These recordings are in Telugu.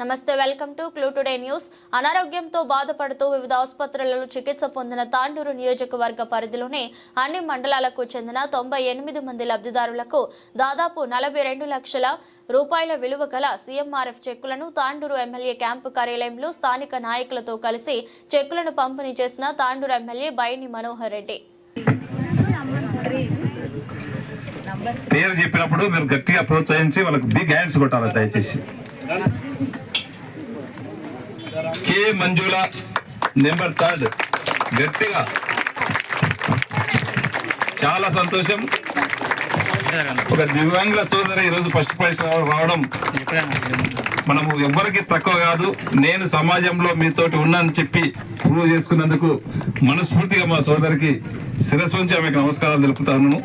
నమస్తే welcome to clue today news. అనారోగ్యంతో బాధపడుతూ వివిధ ఆసుపత్రులలో చికిత్స పొందిన తాండూరు నియోజకవర్గ పరిధిలోని అన్ని మండలాలకు చెందిన తొంభై ఎనిమిది మంది లబ్ధిదారులకు దాదాపు నలభై రెండు లక్షల రూపాయల విలువ గల సీఎంఆర్ఎఫ్ చెక్కులను తాండూరు ఎమ్మెల్యే క్యాంపు కార్యాలయంలో స్థానిక నాయకులతో కలిసి చెక్కులను పంపిణీ చేసిన తాండూరు ఎమ్మెల్యే బైని మనోహర్ రెడ్డి. పేరు చెప్పినప్పుడు మీరు గట్టిగా ప్రోత్సహించి వాళ్ళకి బిగ్ హ్యాండ్స్ కొట్టాలి దయచేసి. Manjula number third. గట్టిగా. చాలా సంతోషం. ఒక దివ్యాంగుల సోదరి ఈరోజు ఫస్ట్ ప్రైజ్ రావడం మనము ఎవరికి తక్కువ కాదు. నేను సమాజంలో మీతోటి ఉన్నానని చెప్పి ప్రూవ్ చేసుకున్నందుకు మనస్ఫూర్తిగా మా సోదరికి శిరస్సు నుంచి ఆమెకు నమస్కారాలు తెలుపుతాను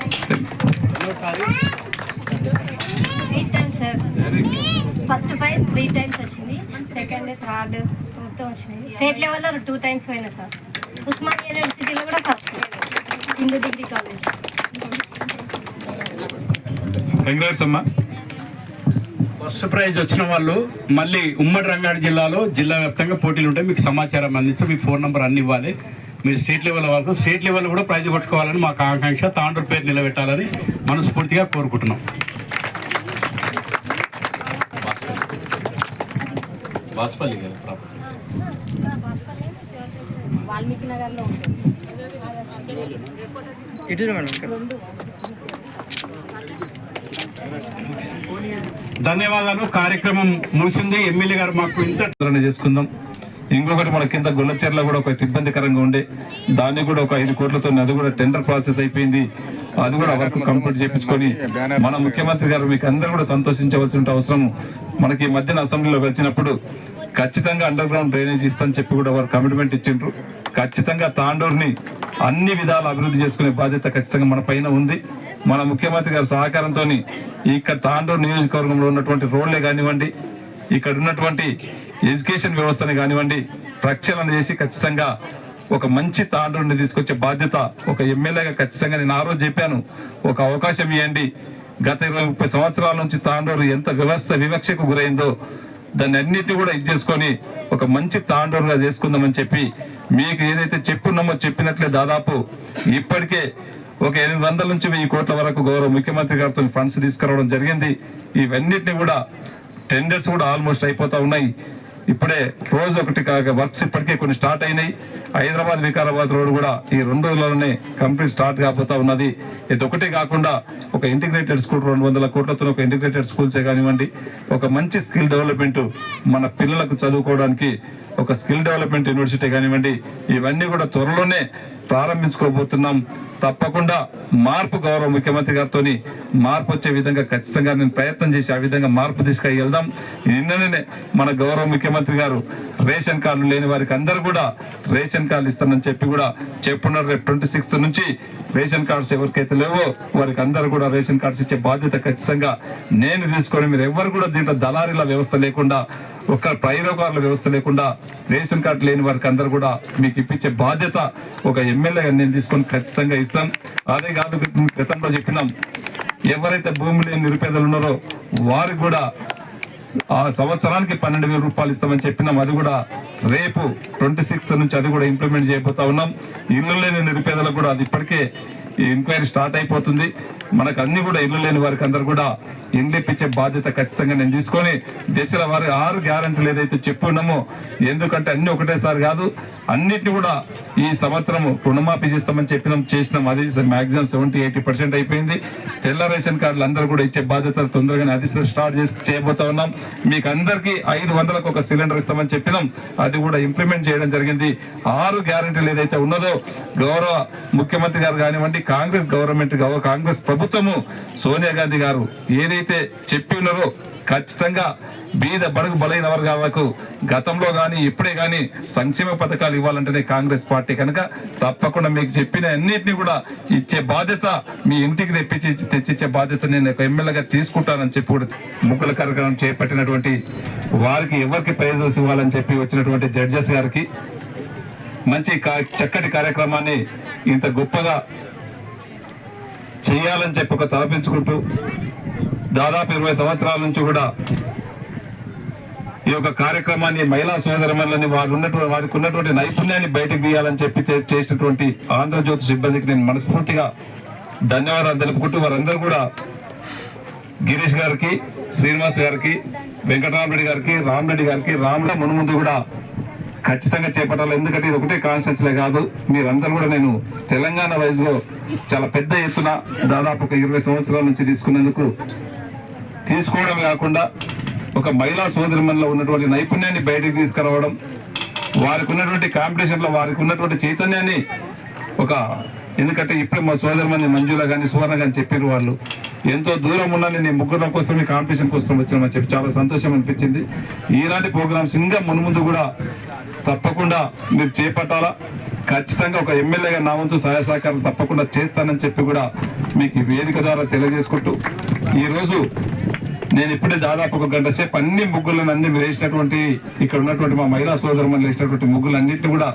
ఫస్ట్ ప్రైజ్ త్రీ టైమ్స్ వచ్చింది. సెకండ్ థర్డ్ ఫోర్త్ వచ్చినాయి. స్టేట్ లెవెల్లో టూ టైమ్స్ పోయినా సార్. ఉస్మానియా యూనివర్సిటీలో కూడా first Hindu degree college. Congrats అమ్మా. ఫస్ట్ ప్రైజ్ వచ్చిన వాళ్ళు మళ్ళీ ఉమ్మడి రంగారెడ్డి జిల్లాలో జిల్లా వ్యాప్తంగా పోటీలు ఉంటాయి. మీకు సమాచారం అందిస్తే మీకు ఫోన్ నెంబర్ అన్ని ఇవ్వాలి. మీరు స్టేట్ లెవెల్ వరకు స్టేట్ లెవెల్ కూడా ప్రైజ్ కొట్టుకోవాలని మాకు ఆకాంక్ష. తాండూరు పేరు నిలబెట్టాలని మనస్ఫూర్తిగా కోరుకుంటున్నాం. వాసుపల్లి వాల్మీకి నగర్లో ఉంటుంది ధన్యవాదాలు. కార్యక్రమం ముగిసింది. ఎమ్మెల్యే గారు మాకు ఇంత చేసుకుందాం. ఇంకొకటి మన కింద గుల్లచెర్లో కూడా ఒక ఇబ్బందికరంగా ఉండే. దాన్ని కూడా ఒక ఐదు కోట్లతో అది కూడా టెండర్ ప్రాసెస్ అయిపోయింది. అది కూడా వర్క్ కంప్లీట్ చేయించుకొని మన ముఖ్యమంత్రి గారు మీకు అందరూ కూడా సంతోషించవలసిన అవసరం మనకి ఈ మధ్యన అసెంబ్లీలో వచ్చినప్పుడు ఖచ్చితంగా అండర్ గ్రౌండ్ డ్రైనేజ్ ఇస్తామని చెప్పి కూడా వారు కమిట్మెంట్ ఇచ్చిండ్రు. ఖచ్చితంగా తాండూరుని అన్ని విధాలు అభివృద్ధి చేసుకునే బాధ్యత ఖచ్చితంగా మన పైన ఉంది. మన ముఖ్యమంత్రి గారి సహకారంతో ఇక్కడ తాండూరు నియోజకవర్గంలో ఉన్నటువంటి రోడ్లే కానివ్వండి ఇక్కడ ఉన్నటువంటి ఎడ్యుకేషన్ వ్యవస్థని కానివ్వండి ప్రక్షాళన చేసి ఖచ్చితంగా ఒక మంచి తాండ్రుని తీసుకొచ్చే బాధ్యత ఒక ఎమ్మెల్యేగా ఖచ్చితంగా నేను ఆ రోజు చెప్పాను. ఒక అవకాశం ఇవ్వండి. గత ఇరవై ముప్పై సంవత్సరాల నుంచి తాండూరు ఎంత వ్యవస్థ వివక్షకు గురైందో దాన్ని అన్నిటిని కూడా ఇది చేసుకొని ఒక మంచి తాండూరుగా చేసుకుందామని చెప్పి మీకు ఏదైతే చెప్పున్నామో చెప్పినట్లే దాదాపు ఇప్పటికే ఒక ఎనిమిది వందల నుంచి వెయ్యి కోట్ల వరకు గౌరవ ముఖ్యమంత్రి గారితో ఫండ్స్ తీసుకురావడం జరిగింది. ఇవన్నిటిని కూడా టెండర్స్ కూడా ఆల్మోస్ట్ అయిపోతా ఉన్నాయి. ఇప్పుడే రోజు ఒకటి కాక వర్క్స్ ఇప్పటికే కొన్ని స్టార్ట్ అయినాయి. హైదరాబాద్ వికారాబాద్ రోడ్ కూడా ఈ రెండు రోజులలోనే కంప్లీట్ స్టార్ట్ కాబోతా ఉన్నది. ఇది ఒకటే కాకుండా ఒక ఇంటిగ్రేటెడ్ స్కూల్ రెండు వందల కోట్లతో ఒక ఇంటిగ్రేటెడ్ స్కూల్సే కానివ్వండి ఒక మంచి స్కిల్ డెవలప్మెంట్ మన పిల్లలకు చదువుకోవడానికి ఒక స్కిల్ డెవలప్మెంట్ యూనివర్సిటీ కానివ్వండి ఇవన్నీ కూడా త్వరలోనే ప్రారంభించుకోబోతున్నాం. తప్పకుండా మార్పు గౌరవ ముఖ్యమంత్రి గారితో మార్పు వచ్చే విధంగా ఖచ్చితంగా నేను ప్రయత్నం చేసి ఆ విధంగా మార్పు తీసుకెళ్దాం. వెళ్దాం నిన్ననే మన గౌరవ ముఖ్యమంత్రి గారు రేషన్ కార్డు లేని వారికి అందరూ కూడా రేషన్ కార్డులు ఇస్తానని చెప్పి కూడా చెప్పున్నారు. రేపు ట్వంటీ సిక్స్త్ నుంచి రేషన్ కార్డ్స్ ఎవరికైతే లేవో వారికి అందరూ కూడా రేషన్ కార్డ్స్ ఇచ్చే బాధ్యత ఖచ్చితంగా నేను తీసుకొని మీరు ఎవరు కూడా దీంట్లో దళారీల వ్యవస్థ లేకుండా ఒక ప్రైరోకారుల వ్యవస్థ లేకుండా రేషన్ కార్డు లేని వారికి అందరూ కూడా మీకు ఇప్పించే బాధ్యత ఒక ఎమ్మెల్యేగా నేను తీసుకొని ఖచ్చితంగా ఇస్తాం అదే కాదు గతంలో చెప్పినాం ఎవరైతే భూమి లేని నిరుపేదలు ఉన్నారో వారికి కూడా ఆ సంవత్సరానికి పన్నెండు వేల రూపాయలు ఇస్తామని చెప్పినాం. అది కూడా రేపు ట్వంటీ సిక్స్త్ నుంచి అది కూడా ఇంప్లిమెంట్ చేయబోతా ఉన్నాం. ఇల్లు లేని నిరుపేదలకు కూడా అది ఇప్పటికే ఈ ఎంక్వైరీ స్టార్ట్ అయిపోతుంది. మనకు అన్ని కూడా ఇల్లు లేని వారికి అందరు కూడా ఇండ్లు ఇప్పించే బాధ్యత ఖచ్చితంగా నేను తీసుకొని దశల వారి ఆరు గ్యారంటీలు ఏదైతే చెప్పున్నామో ఎందుకంటే అన్ని ఒకటేసారి కాదు అన్నిటిని కూడా ఈ సంవత్సరం రుణమాఫీ చేస్తామని చెప్పినాం చేసినాం. అది మాక్సిమం సెవెంటీ ఎయిటీ పర్సెంట్ అయిపోయింది. తెల్ల రేషన్ కార్డులు అందరూ కూడా ఇచ్చే బాధ్యత తొందరగానే అది స్టార్ట్ చేసి చేయబోతా ఉన్నాం. మీకు అందరికీ ఐదు వందలకు ఒక సిలిండర్ ఇస్తామని చెప్పినాం. అది కూడా ఇంప్లిమెంట్ చేయడం జరిగింది. ఆరు గ్యారంటీలు ఏదైతే ఉన్నదో గౌరవ ముఖ్యమంత్రి గారు కానివ్వండి కాంగ్రెస్ గవర్నమెంట్ కాంగ్రెస్ ప్రభుత్వము సోనియా గాంధీ గారు ఏదైతే చెప్పి ఉన్నారో ఖచ్చితంగా బీద బడుగు బలైన వర్గాలకు గతంలో కానీ ఇప్పుడే కానీ సంక్షేమ పథకాలు ఇవ్వాలంటేనే కాంగ్రెస్ పార్టీ కనుక తప్పకుండా మీకు చెప్పిన అన్నింటినీ కూడా ఇచ్చే బాధ్యత మీ ఇంటికి తెప్పించి తెచ్చిచ్చే బాధ్యత నేను ఒక ఎమ్మెల్యేగా తీసుకుంటానని చెప్పి కూడా ముగ్గుల కార్యక్రమం చేపట్టినటువంటి వారికి ఎవరికి ప్రైజెస్ ఇవ్వాలని చెప్పి వచ్చినటువంటి జడ్జెస్ గారికి మంచి కా- చక్కటి కార్యక్రమాన్ని ఇంత గొప్పగా చేయాలని చెప్పి ఒక తలపించుకుంటూ దాదాపు ఇరవై సంవత్సరాల నుంచి కూడా ఈ యొక్క కార్యక్రమాన్ని మహిళా సోదరమల్లని వారు ఉన్నటువంటి వారికి ఉన్నటువంటి నైపుణ్యాన్ని బయటకు తీయాలని చెప్పి చే- చేసినటువంటి ఆంధ్రజ్యోతి సిబ్బందికి నేను మనస్ఫూర్తిగా ధన్యవాదాలు తెలుపుకుంటూ వారందరూ కూడా గిరీష్ గారికి శ్రీనివాస్ గారికి వెంకటరామరెడ్డి గారికి రామరెడ్డి గారికి రామరెడ్డి మునుముందు కూడా ఖచ్చితంగా చేపట్టాలి. ఎందుకంటే ఇది ఒకటే కాన్స్టిట్యూన్సీలే కాదు. మీరందరూ కూడా నేను తెలంగాణ వైజ్ చాలా పెద్ద ఎత్తున దాదాపు ఒక ఇరవై సంవత్సరాల నుంచి తీసుకున్నందుకు తీసుకోవడం కాకుండా ఒక మహిళా సోదరిమణిలో ఉన్నటువంటి నైపుణ్యాన్ని బయటికి తీసుకురావడం వారికి ఉన్నటువంటి కాంపిటీషన్లో వారికి ఉన్నటువంటి చైతన్యాన్ని ఒక ఎందుకంటే ఇప్పుడే మా సోదరి మంజుల కానీ సువర్ణ కానీ చెప్పారు వాళ్ళు. ఎంతో దూరం ఉన్నా నేను ముగ్గురు కోసం ఈ కాంపిటీషన్ కోసం వచ్చామని చెప్పి చాలా సంతోషం అనిపించింది. ఇలాంటి ప్రోగ్రామ్స్ ఇంకా మున్ముందు కూడా తప్పకుండా మీరు చేపట్టాలా? ఖచ్చితంగా ఒక ఎమ్మెల్యేగా నా వంతు సహాయ సహకారాలు తప్పకుండా చేస్తానని చెప్పి కూడా మీకు ఈ వేదిక ద్వారా తెలియజేసుకుంటూ ఈరోజు నేను ఇప్పుడే దాదాపు ఒక గంట సేపు అన్ని ముగ్గులను అన్ని వేసినటువంటి ఇక్కడ ఉన్నటువంటి మా మహిళా సోదరుమని వేసినటువంటి ముగ్గులన్నింటినీ కూడా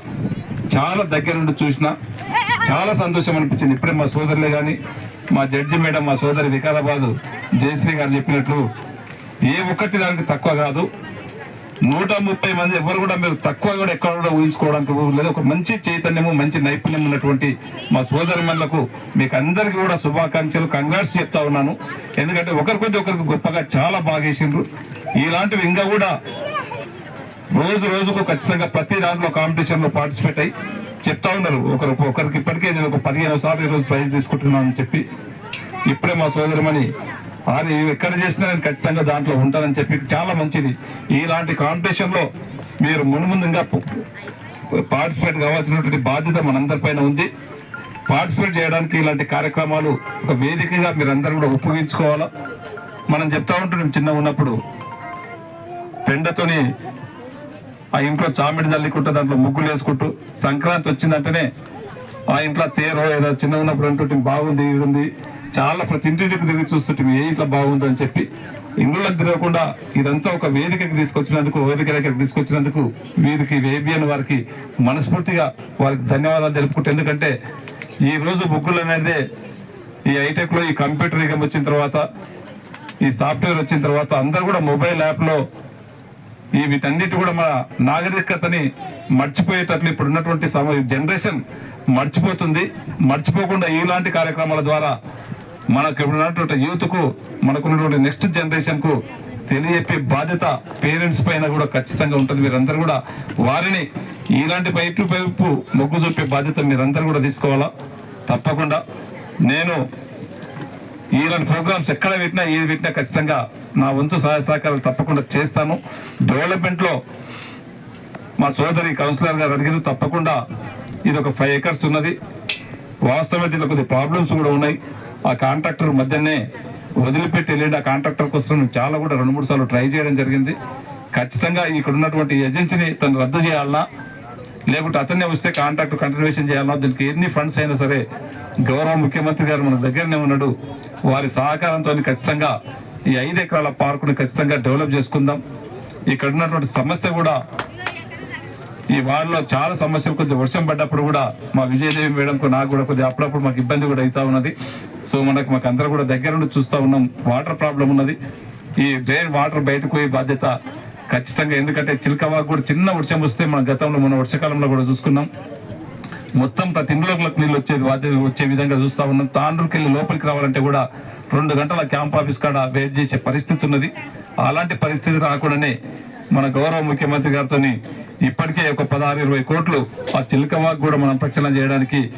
చాలా దగ్గర నుండి చూసిన చాలా సంతోషం అనిపించింది. ఇప్పుడే మా సోదరులే కానీ మా జడ్జి మేడం మా సోదరి వికారాబాద్ జయశ్రీ గారు చెప్పినట్లు ఏ ఒక్కటి దానికి తక్కువ కాదు. నూట ముప్పై మంది ఎవరు కూడా మీరు తక్కువ కూడా ఎక్కడ కూడా ఊహించుకోవడానికి లేదు ఒక మంచి చైతన్యము మంచి నైపుణ్యం ఉన్నటువంటి మా సోదరుమణులకు మీకు అందరికీ కూడా శుభాకాంక్షలు. కంగ్రాట్స్ చెప్తా ఉన్నాను. ఎందుకంటే ఒకరి కొద్ది ఒకరికి గొప్పగా చాలా బాగేసిండ్రు ఇలాంటివి ఇంకా కూడా రోజు రోజుకు ఖచ్చితంగా ప్రతి దాంట్లో కాంపిటీషన్లో పార్టిసిపేట్ అయ్యి చెప్తా ఉన్నారు. ఒకరు ఒకరికి ఇప్పటికే నేను ఒక పదిహేను సార్లు ఈరోజు ప్రైజ్ తీసుకుంటున్నాను అని చెప్పి. ఇప్పుడే మా సోదరమని అది ఎక్కడ చేసినా నేను ఖచ్చితంగా దాంట్లో ఉంటానని చెప్పి చాలా మంచిది. ఇలాంటి కాంపిటీషన్లో మీరు మీరు మున్ముందుగా పార్టిసిపేట్ కావాల్సినటువంటి బాధ్యత మనందరిపైన ఉంది. పార్టిసిపేట్ చేయడానికి ఇలాంటి కార్యక్రమాలు ఒక వేదికగా మీరందరూ కూడా ఉపయోగించుకోవాలా? మనం చెప్తా ఉంటున్నాం చిన్న ఉన్నప్పుడు. పెండతోని ఆ ఇంట్లో చామిడి జల్లికుంటూ దాంట్లో ముగ్గులు వేసుకుంటూ సంక్రాంతి వచ్చిందంటేనే ఆ ఇంట్లో తేరో ఏదో చిన్న ఉన్నప్పుడు అంటుంటే బాగుంది ఇది ఉంది. చాలా ప్రతి ఇంటికి తిరిగి చూస్తుంటే ఏ ఇంట్లో బాగుందో అని చెప్పి ఇండ్లకు తిరగకుండా ఇదంతా ఒక వేదికకి తీసుకొచ్చినందుకు వేదిక దగ్గరికి తీసుకొచ్చినందుకు వీరికి వేబిఎన్ వారికి మనస్ఫూర్తిగా వారికి ధన్యవాదాలు తెలుపుకుంటే ఎందుకంటే ఈ రోజు బుక్కులు అనేది ఈ హైటెక్లో ఈ కంప్యూటర్ యుగం వచ్చిన తర్వాత ఈ సాఫ్ట్వేర్ వచ్చిన తర్వాత అందరూ కూడా మొబైల్ యాప్లో ఈ వీటన్నిటి కూడా మన నాగరికతని మర్చిపోయేటట్లు ఇప్పుడు ఉన్నటువంటి సమయ జనరేషన్ మర్చిపోతుంది. మర్చిపోకుండా ఇలాంటి కార్యక్రమాల ద్వారా మనకు ఇప్పుడు ఉన్నటువంటి యూత్కు మనకున్నటువంటి నెక్స్ట్ జనరేషన్కు తెలియజెప్పే బాధ్యత పేరెంట్స్ పైన కూడా ఖచ్చితంగా ఉంటుంది. మీరందరూ కూడా వారిని ఇలాంటి పైపు వైపు మొగ్గు చూపే బాధ్యత మీరందరూ కూడా తీసుకోవాలా? తప్పకుండా. నేను ఇలాంటి ప్రోగ్రామ్స్ ఎక్కడ పెట్టినా ఏది పెట్టినా ఖచ్చితంగా నా వంతు సహాయ సహకారాలు తప్పకుండా చేస్తాను. డెవలప్మెంట్లో మా సోదరి కౌన్సిలర్ గారు అడిగిన తప్పకుండా ఇది ఒక ఫైవ్ ఎకర్స్ ఉన్నది. వాస్తవం దీంట్లో కొద్ది ప్రాబ్లమ్స్ కూడా ఉన్నాయి. ఆ కాంట్రాక్టర్ మధ్యనే వదిలిపెట్టి వెళ్ళి ఆ కాంట్రాక్టర్ కోసం చాలా కూడా రెండు మూడు సార్లు ట్రై చేయడం జరిగింది. ఖచ్చితంగా ఇక్కడ ఉన్నటువంటి ఏజెన్సీని తను రద్దు చేయాలన్నా లేకుంటే అతన్నే వస్తే కాంట్రాక్ట్ కంటిన్యూషన్ చేయాలన్నా దీనికి ఎన్ని ఫండ్స్ అయినా సరే గౌరవ ముఖ్యమంత్రి గారు మన దగ్గరనే ఉన్నాడు. వారి సహకారంతో ఖచ్చితంగా ఈ ఐదు ఎకరాల పార్కుని ఖచ్చితంగా డెవలప్ చేసుకుందాం. ఇక్కడ ఉన్నటువంటి సమస్య కూడా ఈ వార్డులో చాలా సమస్యలు కొద్దిగా వర్షం పడ్డప్పుడు కూడా మా విజయదేవి మేడంకు నాకు కూడా కొద్దిగా అప్పుడప్పుడు మాకు ఇబ్బంది కూడా అవుతా ఉన్నది. సో మనకు మాకు అందరూ కూడా దగ్గర నుండి చూస్తూ ఉన్నాం. వాటర్ ప్రాబ్లం ఉన్నది. ఈ డ్రైన్ వాటర్ బయటకు పోయే బాధ్యత ఖచ్చితంగా ఎందుకంటే చిలకవాకు కూడా చిన్న వర్షం వస్తే మన గతంలో మన వర్షాకాలంలో కూడా చూసుకున్నాం. మొత్తం ప్రతి ఇంట్లోకి నీళ్ళు వచ్చేది వాటి వచ్చే విధంగా చూస్తా ఉన్నాం. తాండ్రుకి వెళ్ళి లోపలికి రావాలంటే కూడా రెండు గంటల క్యాంప్ ఆఫీస్ కాడ వెయిట్ చేసే పరిస్థితి ఉన్నది. అలాంటి పరిస్థితి రాకుండానే మన గౌరవ ముఖ్యమంత్రి గారితో ఇప్పటికే ఒక పదహారు ఇరవై కోట్లు ఆ చిలకవాకు కూడా మనం ప్రక్షాళన చేయడానికి